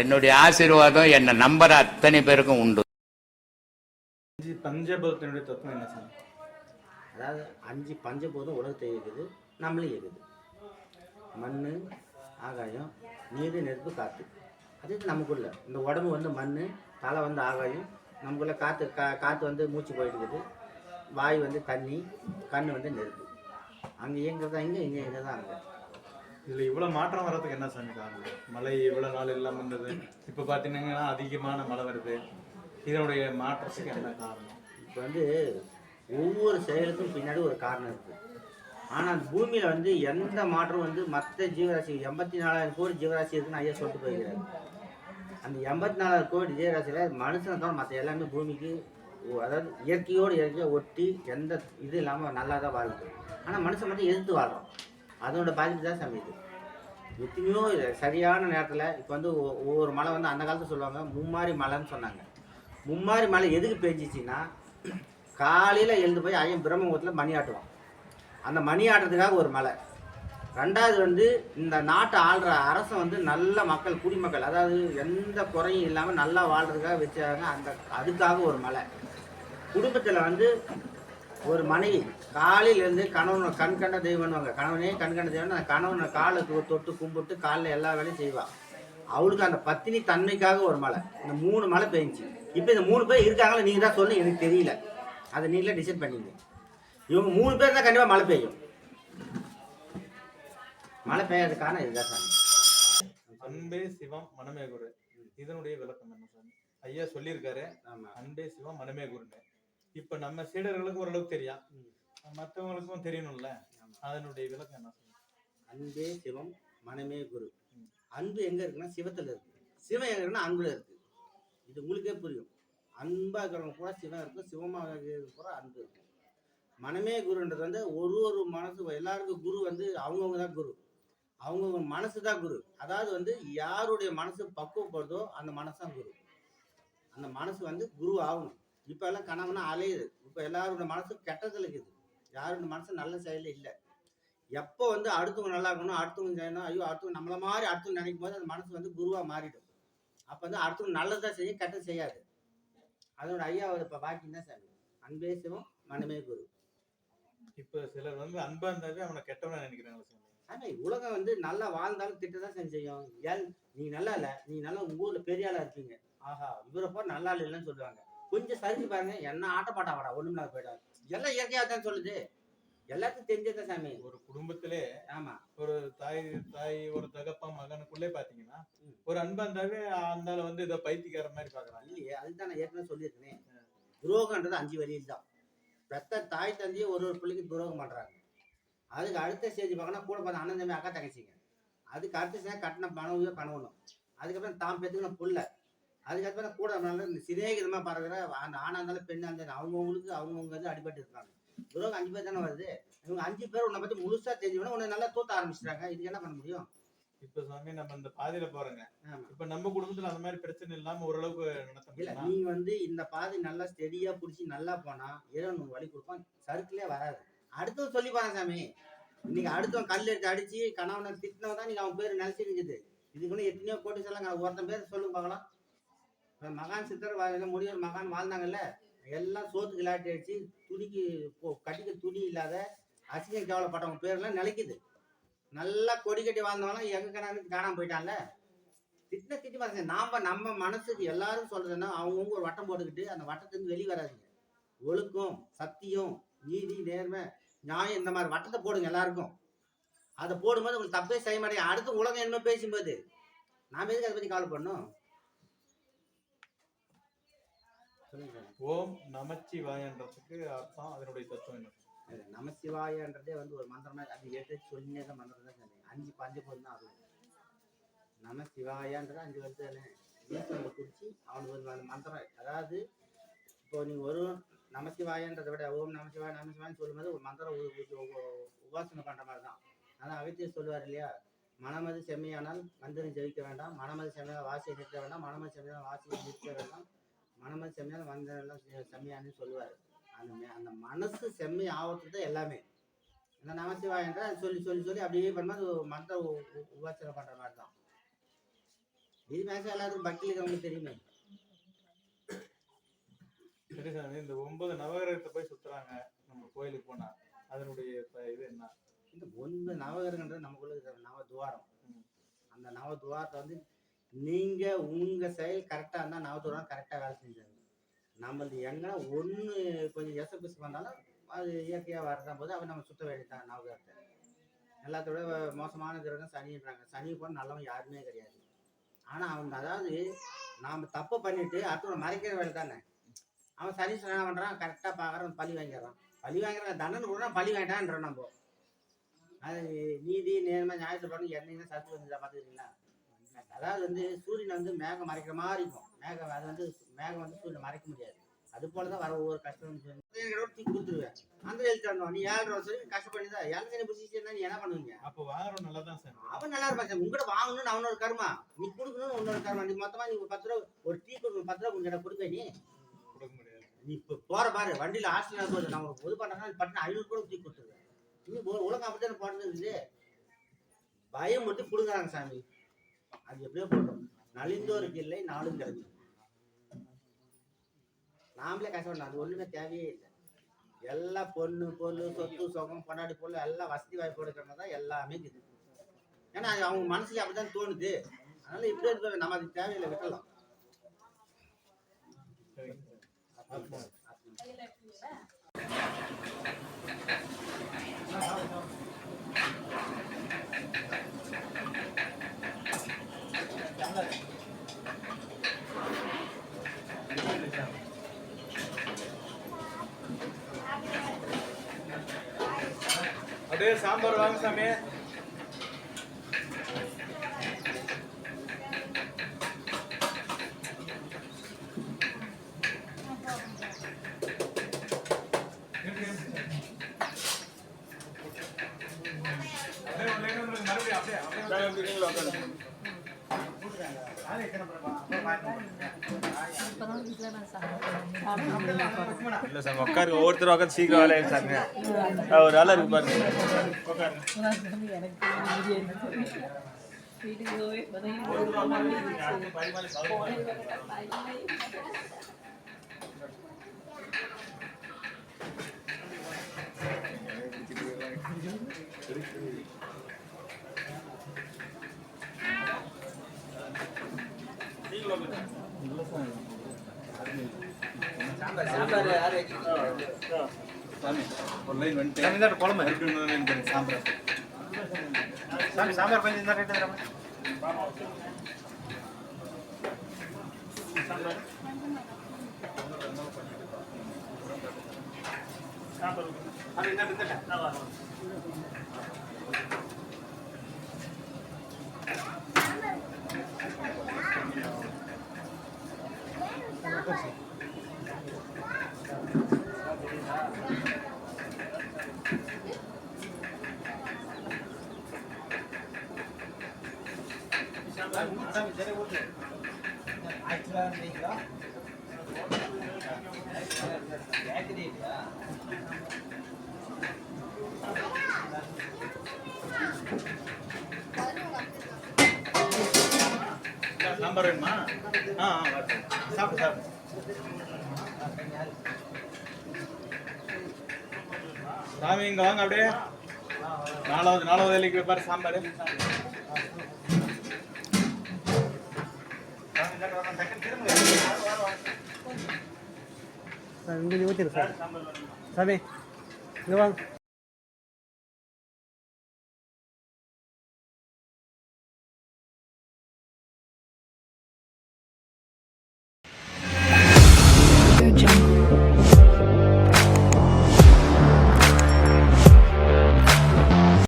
என்னுடைய ஆசீர்வாதம் என்னை நம்புற அத்தனை பேருக்கும் உண்டு. அஞ்சு பஞ்சபூதத்தினுடைய தத்துவம் என்ன சார்? அதாவது அஞ்சு பஞ்சபூதம் உலகத்தை இயக்குது நம்மளும் இயக்குது. மண் ஆகாயம் நீர் நெருப்பு காற்று. அது நமக்குள்ள. இந்த உடம்பு வந்து மண் தலை வந்து ஆகாயம் நமக்குள்ள காற்று கா காற்று வந்து மூச்சு போயிட்டு இருக்குது. வாய் வந்து தண்ணி கண் வந்து நெருப்பு. அங்கே இயங்குறதா இங்கே இங்கே இயங்குறதா அங்கே. இதுல இவ்வளவு மாற்றம் வர்றதுக்கு என்ன சாமி காரணம்? மழை இவ்வளவு நாள் இல்லாம இருந்தது இப்ப பாத்தீங்கன்னா அதிகமான மழை வருது. இதனுடைய மாற்றத்துக்கு என்ன காரணம்? இப்போ வந்து ஒவ்வொரு செயலுக்கும் பின்னாடி ஒரு காரணம் இருக்குது ஆனால் பூமியில் வந்து எந்த மாற்றம் வந்து மற்ற ஜீவராசி எண்பத்தி நாலாயிரம் கோடி ஜீவராசி இருக்குன்னு ஐயா சொல்லிட்டு போயிருக்கிறாரு. அந்த எண்பத்தி நாலாயிரம் கோடி ஜீவராசியில் மனுஷனை தான் மற்ற எல்லாமே பூமிக்கு அதாவது இயற்கையோடு இயற்கையாக ஒட்டி எந்த இது இல்லாமல் நல்லா தான் வாழுது ஆனால் மனுஷன் மட்டும் எதிர்த்து வாழ்றோம். அதனோட பாதிப்பு தான் சமையுது எத்தனையோ சரியான நேரத்தில் இப்போ வந்து ஒவ்வொரு மலை வந்து அந்த காலத்தில் சொல்லுவாங்க மும்மாரி மலைன்னு சொன்னாங்க. மும்மாரி மலை எதுக்கு பெஞ்சிச்சின்னா காலையில் எழுந்து போய் ஐயன் பிரம்மபுரத்தில் மணி ஆட்டுவான். அந்த மணி ஆட்டுறதுக்காக ஒரு மலை. ரெண்டாவது வந்து இந்த நாட்டை ஆள்ற அரசு வந்து நல்ல மக்கள் குடிமக்கள் அதாவது எந்த குறையும் இல்லாமல் நல்லா வாழ்கிறதுக்காக வச்சாங்க அந்த அதுக்காக ஒரு மலை. குடும்பத்தில் வந்து ஒரு மனைவி காலையிலேருந்து கணவன் கண் கண்ட தெய்வம்னுவாங்க. கணவனே கண் கண்ட தெய்வம் அந்த கணவனை காலை தொட்டு கும்பிட்டு காலில் எல்லா வேலையும் செய்வாள் அவளுக்கு அந்த பத்தினி தன்மைக்காக ஒரு மலை. இந்த மூணு மலை பெஞ்சிச்சு. இப்போ இந்த மூணு பேர் இருக்காங்களா நீங்கள் தான் சொல்லு எனக்கு தெரியல. அதை நீங்களே டிசைட் பண்ணீங்க இவங்க மூணு பேர் தான் கண்டிப்பாக மழை பெய்யும். மழை பெய்யறதுக்கான இதுதான் சாமி. அன்பே சிவம் மனமே குரு. இதனுடைய விளக்கம் என்ன சாமி? ஐயா சொல்லியிருக்காரு. அன்பே சிவம் மனமே குருன்னு. இப்ப நம்ம சீடர்களுக்கு ஓரளவுக்கு தெரியும் மற்றவங்களுக்கும் தெரியணும்ல. அதனுடைய விளக்கம் என்ன அன்பே சிவம் மனமே குரு. அன்பு எங்க இருக்குன்னா சிவத்துல இருக்கு. சிவம் எங்க இருக்குன்னா அன்புல இருக்கு. இது உங்களுக்கே புரியும். அன்பா இருக்கிறவங்க கூட சிவம் இருக்கும் சிவமாக இருக்கிறவங்க கூட அன்பு இருக்கும். மனமே குருன்றது வந்து ஒரு ஒரு மனசு எல்லாருக்கும் குரு வந்து அவங்கவுங்க தான் குரு. அவங்கவுங்க மனசு தான் குரு. அதாவது வந்து யாருடைய மனசு பக்குவப்படுதோ அந்த மனசு தான் குரு. அந்த மனசு வந்து குரு ஆகணும். இப்போ எல்லாம் கணவனா அலையுது. இப்போ எல்லாரோட மனசு கெட்டதில் இருக்குது. யாரோட மனசு நல்ல செயலில் இல்லை. எப்போ வந்து அடுத்தவங்க நல்லா இருக்கணும் அடுத்தவங்க செய்யணும் ஐயோ அடுத்தவங்க நம்மள மாதிரி அடுத்தவங்க நினைக்கும் போது அந்த மனசு வந்து குருவாக மாறிடும். அப்போ வந்து அடுத்தவங்க நல்லதான் செய்யும் கெட்டது செய்யாது. அதோட ஐயாவோட இப்போ பாக்கியம் தான் சாமி? அன்பே சிவம் மனமே குரு. இப்ப சிலர் வந்து அன்பா இருந்தாவே அவனை கெட்டவனா நினைக்கிறாங்க சாமி. உலகம் வந்து நல்லா வாழ்ந்தாலும் திட்ட தான் செஞ்சு செய்யும். ஏன்? நீ நல்லா இல்லை. நீ நல்லா உங்க ஊர்ல பெரிய ஆளா இருக்கீங்க. ஆஹா இவரை போல நல்லா இல்லைன்னு சொல்லுவாங்க. கொஞ்சம் சரிஞ்சு பாருங்க. என்ன ஆட்டப்பாட்டா வாடா ஒண்ணுமில்லாத போயிடாது. எல்லாம் இயற்கையாக தான் சொல்லுது. எல்லாத்துக்கும் தெரிஞ்சதான் சாமி. ஒரு குடும்பத்திலே ஆமா. ஒரு தாய் தாய் ஒரு தகப்பா மகனுக்குள்ளே பாத்தீங்கன்னா. ஒரு அன்பா இருந்தாவே அந்த ஆளை வந்து ஏதோ பைத்தியக்கார மாதிரி பாக்குறாங்க. இல்லையே அதுதான் நான் ஏற்கனவே சொல்லியிருக்கேனே. துரோகன்றது அஞ்சு வழியில் தான். பெத்த தாய் தந்தையே ஒரு ஒரு பிள்ளைக்கு துரோகம் பண்றாங்க. அதுக்கு அடுத்த ஸ்டேஜ் பார்க்கணும் கூட பார்த்து அண்ணன் தம்பி அக்கா தங்கச்சிங்க. அதுக்கு அடுத்த ஸ்டேஜ் கட்டின பணவையோ கணவனும் அதுக்கப்புறம் தான் பெற்றுக்கணும் புள்ள. அதுக்கப்புறம் கூட இந்த சிநேகிதமா பறக்கிற அந்த ஆணா இருந்தாலும் பெண்ணா இருந்தாலும் அவங்கவுங்களுக்கு அவங்கவுங்க வந்து அடிபட்டு இருக்காங்க. துரோகம் அஞ்சு பேர் தானே வருது. இவங்க அஞ்சு பேர் உன்னை பத்தி முழுசா தெரிஞ்சவன உன்னை நல்லா தூத்த ஆரம்பிச்சிட்டாங்க. இதுக்கு என்ன பண்ண முடியும்? இப்ப சாமி நம்ம இந்த பாதையில போறோங்க. இப்ப நம்ம குடும்பத்துல அந்த மாதிரி பிரச்சனை இல்லாம ஓரளவுக்கு நடத்த இல்ல நீ வந்து இந்த பாதை நல்லா ஸ்டெடியா புடிச்சு நல்லா போனா இறைவன் உனக்கு வழி கொடுப்பான். சறுக்கிலே வராது. அடுத்தவன் சொல்லி பாருங்க சாமி. இன்னைக்கு அடுத்தவன் கல் எடுத்து அடிச்சு கணவனை திட்டினவன் தான் நீங்க அவன் பேர் நினைச்சு இருக்குது. இதுக்குன்னு எத்தனையோ கோட்டி சொல்லுங்க. ஒருத்தன் பேர் சொல்லுங்க பார்க்கலாம். இப்போ மகான் சித்தர் வாழ்~ முடியும் மகான் வாழ்ந்தாங்கல்ல எல்லாம் சோத்துக்கு இல்லாட்டி அடிச்சு துணிக்கு போ- கட்டிக்க துணி இல்லாத அசிங்கம் கேவலப்பட்டவங்க பேர்லாம் நிலைக்குது. நல்லா கொடி கட்டி வாழ்ந்தவங்களாம் எங்க கணக்கு காணாமல் போயிட்டான்ல? திட்டின திட்டி பாருங்க நாம நம்ம மனசுக்கு எல்லாரும் சொல்றதுன்னா அவங்கவுங்க ஒரு வட்டம் போட்டுக்கிட்டு அந்த வட்டத்துக்கு வெளியே வராதுங்க. ஒழுக்கம் சத்தியம் நீதி நேர்மை நியாயம் இந்த மாதிரி வட்டத்தை போடுங்க எல்லாருக்கும். அதை போடும்போது உங்களுக்கு தப்பே செய்ய மாட்டேங்க அடுத்து உலகம் என்ன பேசும்போது. நாம எதுக்கு அதை பற்றி கால் பண்ணணும் ஓம் நமச்சிவாயன்றதுக்கு அர்த்தம் அதனுடைய தத்துவம் என்ன? நமச்சிவாயன்றதே வந்து ஒரு மந்திரமா அது எடுத்து சொல்லினே தான் மந்திரம் தான் சொன்னீங்க அஞ்சு பொருள் தான் அதுவும் நமசிவாயன்றது அஞ்சு வருது தானே? ஈஸ்வரனை குறிச்சு அவனுக்கு ஒரு அந்த மந்திரம். அதாவது இப்போ நீ ஒரு நமசிவாயன்றதை விட ஓம் நமசிவாய நமசிவாயன்னு சொல்லும்போது ஒரு மந்திரம் உபாசனை பண்ற மாதிரி தான் அதான் அவித்திய சொல்லுவார் இல்லையா? மனமது செம்மையானால் மந்திரம் ஜெயிக்க வேண்டாம் மனமது செம்மையான வாசியை நிறுத்த வேண்டாம் மனமது செம்மையான வாசியை நிறுத்த வேண்டாம் மனமது செம்மையான மந்திரம் எல்லாம் செ- செம்மையான்னு சொல்லுவார். அந்த அந்த மனசு செம்மை ஆவறது தான் எல்லாமே. இந்த நமசிவாயன்ற சொல்லி சொல்லி சொல்லி அப்படியே பண்ணும்போது மந்திர உபாசனை பண்ற மாதிரி தான். இது மேக்ஸிமம் எல்லாத்துக்கும் பக்தியில் இருக்கிறவங்களுக்கு தெரியுமே. சரி சாமி இந்த ஒன்பது நவகிரகத்தை போய் சுத்துறாங்க நம்ம கோயிலுக்கு போனா. அதனுடைய இது என்ன? இந்த ஒன்பது நவகிரகன்றது நமக்குள்ள இருக்கிற நவ துவாரம். அந்த நவ துவாரத்தை வந்து நீங்க உங்க செயல் கரெக்டா இருந்தா நவ துவாரம் கரெக்டா வேலை செஞ்சாங்க நம்மளது எங்கன்னா ஒண்ணு கொஞ்சம் எச பிசு வந்தாலும் அது இயற்கையா வரதான் போது அவன் நம்ம சுத்த வேண்டியதான் நவகிரகத்தை எல்லாத்தோட மோசமான கிரகம் சனின்றாங்க. சனி போன நல்லவன் யாருமே கிடையாது. ஆனா அவன் அதாவது நாம தப்பு பண்ணிட்டு அடுத்தவங்க மறைக்கிற வேலை தானே. அவன் சனி என்ன பண்றான்? கரெக்டா பாக்குறான் பழி வாங்கிடுறான். பழி வாங்குறான் தண்டனை கூட பழி வாங்கிட்டான்றோம் நம்ம. அது நீதி நேர்மை நியாயத்தை பண்ணி என்னைக்குமே சத்து வந்து பார்த்துக்கிறீங்களா? அதாவது வந்து சூரியனை வந்து மேகம் மறைக்கிற மாதிரி இருக்கும். மேகம் அது வந்து மேகம் வந்து சூரியனை மறைக்க முடியாது. அது போல தான் வர ஒவ்வொரு கஷ்டம் தூக்கி கொடுத்துருவேன். அந்த எழுத்து நீ ஏழு ரூபா சொல்லி கஷ்டப்படி தான் ஏழு பிடிச்சி நீ என்ன பண்ணுவீங்க? அப்போ வாங்குறோம் நல்லா தான் சாமி அவன் நல்லா இருப்பான் சார். உங்ககிட்ட வாங்கணும்னு அவனோட கர்மா. நீ கொடுக்கணும்னு உன்னோட கர்மா. நீ மொத்தமா நீ ஒரு பத்து ரூபா ஒரு டீ கொடுக்கணும் பத்து ரூபா உங்ககிட்ட கொடுக்க நீ. கொடுக்க முடியாது. நீ இப்போ போற பாரு. வண்டியில ஹாஸ்டல் போகுது நம்ம ஒரு இது பண்ணா பட்டு ஐநூறு கூட தூக்கி கொடுத்துருவேன். நீ உலகம் அப்படித்தானே போடுறது பயம் மட்டும் கொடுக்குறாங்க சாமி. அது எப்படியோ போட்டோம். நலிந்தோருக்கு இல்லை நாளும் கிளம்பி நாமளே கஷ்டப்படணும் அது ஒண்ணுமே தேவையே இல்லை. எல்லாம் பொண்ணு பொருள் சொத்து சுகம் பொண்டாடி பொருள் எல்லாம் வசதி வாய்ப்பு இருக்கிறவங்க தான் எல்லாமே இருக்குது ஏன்னா அது அவங்க மனசுல அப்படிதான் தோணுது. அதனால இப்படி இருக்க நம்ம அதுக்கு தேவையில்லை விட்டலாம் சரிங்க. சார் அப்படியே சாம்பார் வாங்க சாமி அப்படியே ஒரு line வந்துருங்க, மறுபடியும் அப்படியே, அப்படியே இல்ல சார் உட்காருங்க ஒவ்வொருத்தரும் உட்காந்து சீக்கிரம் வேலையை சாங்க ஒரு வேலை இருக்கு பாருங்க ஒரு லைன் சாம்பார் குழம்பு இன்னொரு லைன் பண்ணி சாம்பார் சாமி சாம்பார் கொஞ்சம் இந்த நம்பர் வேணுமா? ஆ ஆ வரட்டும். சாப்பிடு சாப்பிடு. சாமி இங்க வாங்க அப்படியே. நாலாவது நாலாவது வேலைக்கு வைப்பாரு சாம்பார். சார் இங்கே ஊற்றிடு சார் சாமி இங்கே வாங்க.